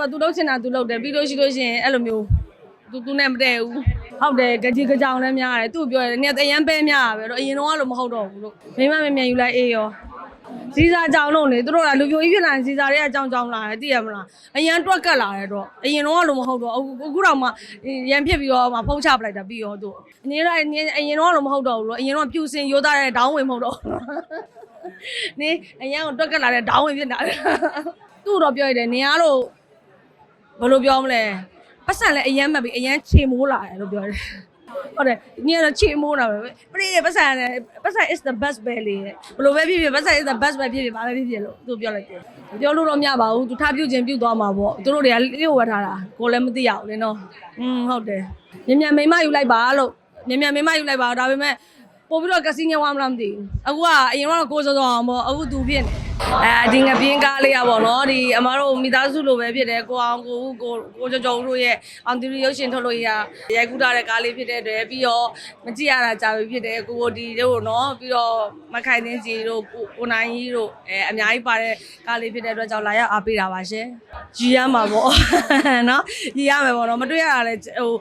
ကသူလုပ်ချင်တာသူလုပ်တယ်ပြီးလို့ရှိလို့ရှိရင်အဲ့လိုမျိုးသူသူနဲ့မတည့်ဘူးဟုတ်တယ်ကြကြီးကြောင်လည်းများတယ်သူ့ပြောတယ်နေအရန်ပဲများပဲတော့အရင်တော့လို့မဟုတ်တော့ဘူးလို့မိမမမြန်ယူလိုက်အေးရောစီစာကြောင်လို့နေသူတို့ကလူပြိုကြီးဖြစ်လာရင်စီစာတွေကကြောင်ကြောင်လာတယ်သိရမလားအရန်တွက်ကတ်လာတယ်တော့အရင်တော့လို့မဟုတ်တော့အခုအခုတော့မှရန်ဖြစ်ပြီးတော့မှဖုံးချပလိုက်တာပြီးရောသူအရင်တော့အရင်တော့လို့မဟုတ်တော့ဘူးလို့အရင်တော့ပြူစင်ရိုးသားတဲ့ဒေါင်းဝင်မဟုတ်တော့နေအရင်ကတွက်ကတ်လာတဲ့ဒေါင်းဝင်ဖြစ်တာသူ့တော့ပြောရတယ်နေရတော့ ဘယ်လိုပြောမလဲပတ်စံလည်းအရန်မှတ်ပြီးအရန်ချေမိုးလာတယ်လို့ပြောတယ်ဟုတ်တယ်ညီကတော့ချေမိုးတာပဲပရိပတ်စံလည်းပတ်စံ is the best ပဲလေဘယ်လိုပဲဖြစ်ဖြစ်ပတ်စံ is the best ပဲဖြစ်ဖြစ်ဘာပဲဖြစ်ဖြစ်လို့သူပြောလိုက်တယ်ပြောလို့တော့မရပါဘူးသူထားပြုတ်ခြင်းပြုတ်သွားမှာပေါ့သူတို့တွေကလျှို့ဝှက်ထားတာကိုလည်းမသိရဘူးလေနော်อืมဟုတ်တယ်မြန်မြန်မိမယူလိုက်ပါလို့မြန်မြန်မိမယူလိုက်ပါဒါပေမဲ့ ပို့ပြီးတော့ကစီညဝါမလားမသိဘူးအခုကအရင်ကတော့ကိုစောစောအောင်ပေါ့အခုသူဖြစ်နေအဲဒီငပြင်းကားလေးอ่ะပေါ့နော်ဒီအမားတို့မိသားစုလိုပဲဖြစ်တယ်ကိုအောင်ကိုဦးကိုကိုကြော်ကြော်တို့ရဲ့အောင်တီရီရုပ်ရှင်ထုတ်လို့ရရိုက်ကူးထားတဲ့ကားလေးဖြစ်တဲ့အတွက်ပြီးတော့မကြည့်ရတာကြာပြီဖြစ်တယ်ကိုကိုဒီတို့နော်ပြီးတော့မခိုင်တင်းကြီးတို့ကိုကိုနိုင်ကြီးတို့အဲအများကြီးပါတဲ့ကားလေးဖြစ်တဲ့အတွက်ကြောင့်လာရောက်အားပေးတာပါရှင်ကြီးရမှာပေါ့နော်ကြီးရမယ်ပေါ့နော်မတွေ့ရတာလည်းဟို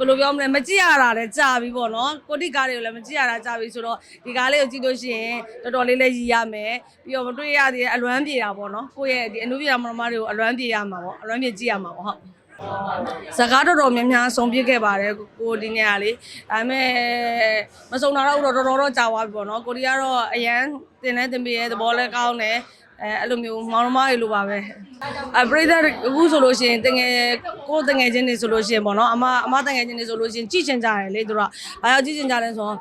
ဘယ်လိုပြောမလဲမကြည့်ရတာလည်းကြာပြီပေါ့နော်ကိုတိကားတွေကိုလည်းမကြည့်ရတာကြာပြီဆိုတော့ဒီကားလေးကိုကြည့်လို့ရှိရင်တော်တော်လေးလည်းရည်ရမယ်ပြီးတော့မတွေ့ရသေးတဲ့အလွမ်းပြေတာပေါ့နော်ကိုယ့်ရဲ့ဒီအနုပြမမတွေကိုအလွမ်းပြေရမှာပေါ့အလွမ်းပြေကြည့်ရမှာပေါ့ဟုတ်စကားတော်တော်များများဆုံးပြစ်ခဲ့ပါတယ်ကိုကိုဒီနေ့ကလေဒါပေမဲ့မဆုံးတာတော့တော်တော်တော့ကြာသွားပြီပေါ့နော်ကိုဒီကတော့အရန်တင်နေတင်ပြရဲ့သဘောလည်းကောင်းတယ် အဲအဲ့လိုမျိုးမောင်နှမတွေလိုပါပဲအပရိသတ်အခုဆိုလို့ရှိရင်တငယ်ကိုယ်တငယ်ချင်းတွေဆိုလို့ရှိရင်ပေါ့နော်အမအမတငယ်ချင်းတွေဆိုလို့ရှိရင်ကြည့်ချင်ကြတယ်လေသူတို့ကဘာရောက်ကြည့်ချင်ကြလဲဆိုတော့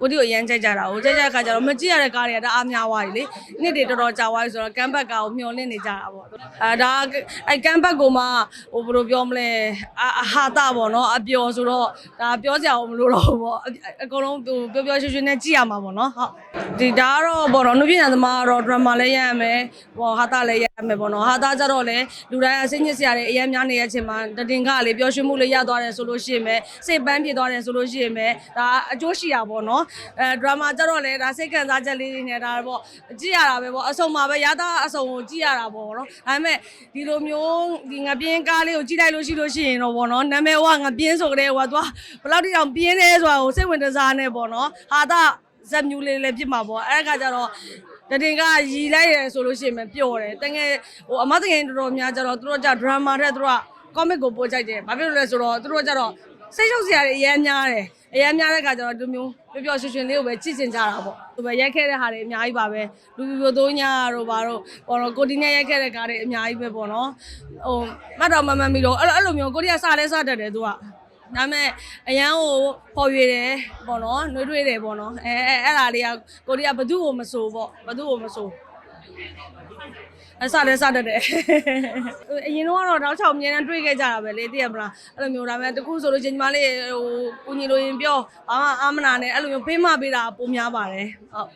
ကိုဒီကိုအရန်ကြိုက်ကြတာကိုကြိုက်ကြတဲ့ခါကျတော့မကြည့်ရတဲ့ကားတွေကတအားများသွားပြီလေနေ့တွေတော်တော်ကြာသွားပြီဆိုတော့ကမ်ဘတ်ကာကိုမျောလင့်နေကြတာပေါ့အဲဒါအဲကမ်ဘတ်ကိုမှဟိုဘယ်လိုပြောမလဲအအဟာတာပေါ့နော်အပျော်ဆိုတော့ဒါပြောကြအောင်မလို့တော့ဘူးပေါ့အအကုန်လုံးသူပျော်ပျော်ရွှင်ရွှင်နဲ့ကြည့်ရမှာပေါ့နော်ဟုတ်ဒီဒါကတော့ပေါ့နော်နှုတ်ပြညာသမားကတော့ drama လည်းရရမယ်ဟောဟာတာလည်းရရမယ်ပေါ့နော်ဟာတာကြတော့လေလူတိုင်းအစိမ့်ညစ်စရာတွေအများများနေတဲ့အချိန်မှာတတင်ကလေပျော်ရွှင်မှုလေးရသွားတယ်ဆိုလို့ရှိရင်ပဲစိတ်ပန်းပြေသွားတယ်ဆိုလို့ရှိရင်ပဲဒါအကျိုးရှိတာပေါ့နော်အဲ drama ကြတော့လေဒါစိတ်ခံစားချက်လေးတွေနဲ့ဒါပေါ့ကြည့်ရတာပဲပေါ့အဆုံမှာပဲရတာအဆုံကိုကြည့်ရတာပေါ့နော်ဒါပေမဲ့ဒီလိုမျိုးဒီငပြင်းကားလေးကိုကြည့်လိုက်လို့ရှိလို့ရှိရင်တော့ပေါ့နော်နာမည်ကငပြင်းဆိုကြတဲ့ဟိုကသွားဘယ်လောက်တိတောင်ပြင်းလဲဆိုတာကိုစိတ်ဝင်စားနေပေါ့နော်ဟာတာဇက်မြူလေးလည်းဖြစ်မှာပေါ့အဲ့ဒါကကြတော့တတင်ကရီလိုက်ရဆိုလို့ရှိရင်ပျော်တယ်တကယ်ဟိုအမတကယ်တော်တော်များကြတော့သူတို့က drama တဲ့သူတို့က comic ကိုပို့ကြိုက်တယ်ဘာဖြစ်လို့လဲဆိုတော့သူတို့ကကြတော့ စိတ်ချုပ်စရာတွေအများများတယ်အများများတဲ့ခါကျတော့ဒီမျိုးပျော်ပျော်ရွှင်ရွှင်လေးကိုပဲကြည့်ကျင်ကြတာပေါ့သူပဲရိုက်ခဲ့တဲ့ဟာတွေအများကြီးပါပဲလူပြပြသုံးညာတို့ဘာတို့ဘောတော့ကိုတီနဲ့ရိုက်ခဲ့တဲ့ကားတွေအများကြီးပဲပေါ့နော်ဟိုမှတ်တော်မမှန်ပြီးတော့အဲ့လိုအဲ့လိုမျိုးကိုတီကစားလဲစားတတ်တယ်သူကဒါပေမဲ့အရန်ကိုပေါ်ရွေတယ်ပေါ့နော်နှွေးထွေးတယ်ပေါ့နော်အဲအဲအဲ့ဒါလေးကကိုတီကဘသူ့ကိုမဆိုပေါ့ဘသူ့ကိုမဆို အစားလဲစားတတ်တယ်အရင်တော့ကတော့တောက်ချောင်အမြဲတမ်းတွေးခဲ့ကြတာပဲလေသိရမလားအဲ့လိုမျိုးဒါပေမဲ့တခုဆိုလို့ချင်းညီမလေးဟိုကိုညီလိုရင်ပြောဘာမှအာမနာနဲ့အဲ့လိုမျိုးဖေးမပေးတာပုံများပါတယ်ဟုတ်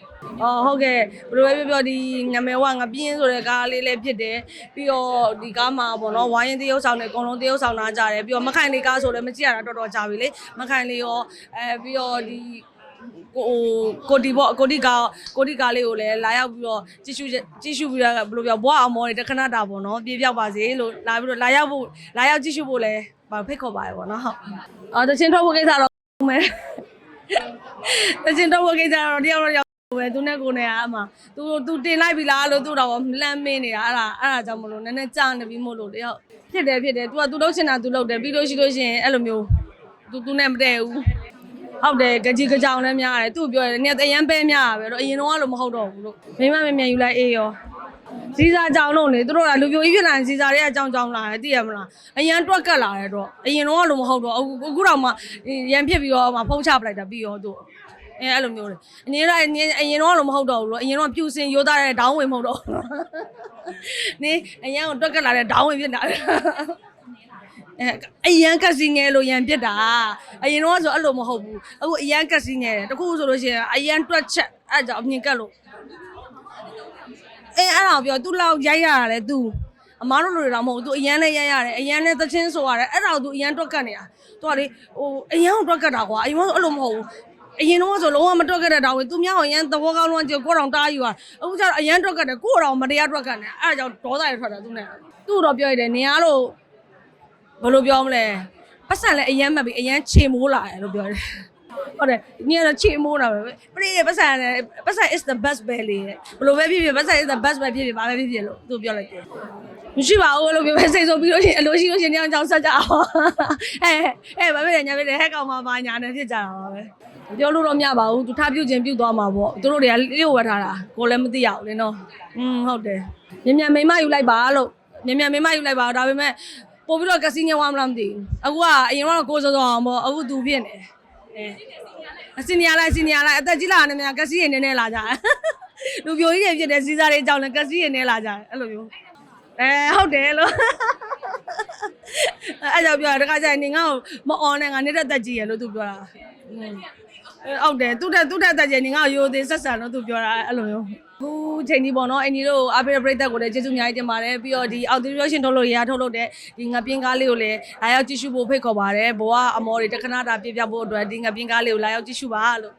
အော်ဟုတ်ကဲ့ဘယ်လိုပဲပြောပြောဒီငမယ်ဝငပြင်းဆိုတဲ့ကားလေးလည်းဖြစ်တယ်ပြီးတော့ဒီကားမှာပေါ့နော်ဝိုင်းရင်တရုပ်ဆောင်နဲ့အကုန်လုံးတရုပ်ဆောင်လာကြတယ်ပြီးတော့မခိုင်လေးကားဆိုလည်းမကြည့်ရတာတော်တော်ကြာပြီလေမခိုင်လေးရောအဲပြီးတော့ဒီ ကိုကိုဒီပေါ့ကိုဒီကကိုဒီကလေးကိုလည်းလာရောက်ပြီးတော့ကြည့်ရှုကြည့်ရှုပြီးတော့ဘယ်လိုပြောဘွားအမောတွေတခဏတာပေါ့နော်ပြေးပြောက်ပါစေလို့လာပြီးတော့လာရောက်ဖို့လာရောက်ကြည့်ရှုဖို့လည်းဖိတ်ခေါ်ပါတယ်ပေါ့နော်ဟုတ်အော်တချင်းထုတ်ဖို့ကိစ္စတော့မယ်တချင်းထုတ်ဖို့ကိစ္စတော့တယောက်တော့ရောက်ပဲသူနဲ့ကိုနဲ့အမှသူသူတင်လိုက်ပြီလားလို့သူတော့လှမ်းမင်းနေတာအဲ့ဒါအဲ့ဒါကြောင့်မလို့နည်းနည်းကြာနေပြီမို့လို့တယောက်ဖြစ်တယ်ဖြစ်တယ် तू က तू လုပ်ချင်တာ तू လုပ်တယ်ပြီးလို့ရှိလို့ရှိရင်အဲ့လိုမျိုး तू तू နဲ့မတည့်ဘူး ဟုတ်တယ်ကြကြီးကြောင်လည်းများတယ်သူ့ပြောတယ်နေအရန်ပဲများပဲတော့အရင်တော့လို့မဟုတ်တော့ဘူးလို့မိမမမြန်ယူလိုက်အေးရောစီစာကြောင်လို့လေသူတို့ကလူပြိုကြီးဖြစ်လာရင်စီစာတွေကကြောင်ကြောင်လာတယ်သိရမလားအရန်တွက်ကတ်လာတယ်တော့အရင်တော့လို့မဟုတ်တော့အခုအခုတော့မှရန်ဖြစ်ပြီးတော့မှဖုံးချပလိုက်တာပြီးရောသူအဲအဲ့လိုမျိုးလေအရင်တော့အရင်တော့လို့မဟုတ်တော့ဘူးလို့အရင်တော့ပြူစင်ရိုးသားတဲ့ဒေါင်းဝင်မဟုတ်တော့နေအရင်ကတွက်ကတ်လာတဲ့ဒေါင်းဝင်ဖြစ်တာ အဲအရန်ကစီငယ်လို့ရန်ပြစ်တာအရင်တော့ဆိုအဲ့လိုမဟုတ်ဘူးအခုအရန်ကစီငယ်တယ်တခုဆိုလို့ရှိရင်အရန်တွက်ချက်အဲ့ကြောင့်အမြင်ကတ်လို့အဲအဲ့ဒါကိုပြော तू လောက်ရိုက်ရတာလေ तू အမားတို့လူတွေတော့မဟုတ်ဘူး तू အရန်လည်းရိုက်ရတယ်အရန်လည်းသချင်းဆိုရတယ်အဲ့ဒါကို तू အရန်တွက်ကတ်နေတာ तू ကလေဟိုအရန်ကိုတွက်ကတ်တာကွာအရင်ကဆိုအဲ့လိုမဟုတ်ဘူးအရင်တော့ဆိုလုံးဝမတွက်ကတ်တဲ့တောင်ဝင်သူများအောင်ရန်သဘောကောင်းလုံးကြောကိုတော်တားယူတာအခုကျတော့အရန်တွက်ကတ်တယ်ကိုတော်မတရားတွက်ကတ်နေအဲ့ဒါကြောင့်ဒေါသရထွက်တာသူနဲ့ သူ့တော့ပြောရတယ်နေရတော့ ဘယ်လိုပြောမလဲပတ်စံလည်းအရန်မှတ်ပြီးအရန်ချေမိုးလာတယ်လို့ပြောတယ်ဟုတ်တယ်ညီကတော့ချေမိုးတာပဲပြည့်ပတ်စံလည်းပတ်စံ is the best ပဲလေဘယ်လိုပဲဖြစ်ဖြစ်ပတ်စံ is the best ပဲဖြစ်ဖြစ်ဘာပဲဖြစ်ဖြစ်လို့သူပြောလိုက်တယ်မရှိပါဘူးလို့ပြောပဲစိတ်ဆိုပြီးလို့ရှိရင်အလိုရှိလို့ရှိရင်တရားကြောင်းဆက်ကြအောင်အဲအဲဘာဖြစ်လဲညာဖြစ်လဲဟဲ့ကောင်မပါညာနဲ့ဖြစ်ကြတာပါပဲပြောလို့တော့မရပါဘူးသူထားပြုတ်ခြင်းပြုတ်သွားမှာပေါ့သူတို့တွေကလျှို့ဝှက်ထားတာကိုလည်းမသိရဘူးလေနော်อืมဟုတ်တယ်မြန်မြန်မိမယူလိုက်ပါလို့မြန်မြန်မိမယူလိုက်ပါဒါပေမဲ့ ပို့ပြီးတော့ကစီညဝါမလားမသိဘူးအခုကအရင်ကတော့ကိုစောစောအောင်ပေါ့အခုသူဖြစ်နေအဲအစင်ရလိုက်စင်ရလိုက်အသက်ကြီးလာနေမြန်ကစီရင်နေနေလာကြတယ်လူပြိုကြီးတွေဖြစ်တဲ့စီစားတွေအကြောင်းလည်းကစီရင်နေလာကြတယ်အဲ့လိုမျိုးအဲဟုတ်တယ်လို့အဲ့ကြောင့်ပြောတာတခါကျရင်နေငါ့ကိုမអော်နဲ့ငါနေတဲ့တက်ကြီးရလို့သူပြောတာอืมဟုတ်တယ်သူတက်သူတက်တက်ကြီးနေငါ့ကိုရိုသေးဆက်ဆံလို့သူပြောတာအဲ့လိုမျိုး ခုချိန်ကြီးပေါ့နော်အင်ဒီတို့အပိရပရိသတ်ကိုလည်းကျေးဇူးအများကြီးတင်ပါတယ်ပြီးတော့ဒီအော်ဒီရိုရှင်ထုတ်လို့ရထုတ်လို့တဲ့ဒီငပြင်းကားလေးကိုလည်းလာရောက်ကြည့်ရှုဖို့ဖိတ်ခေါ်ပါတယ်ဘဝအမော်တွေတခဏတာပြပြဖို့အတွက်ဒီငပြင်းကားလေးကိုလာရောက်ကြည့်ရှုပါလို့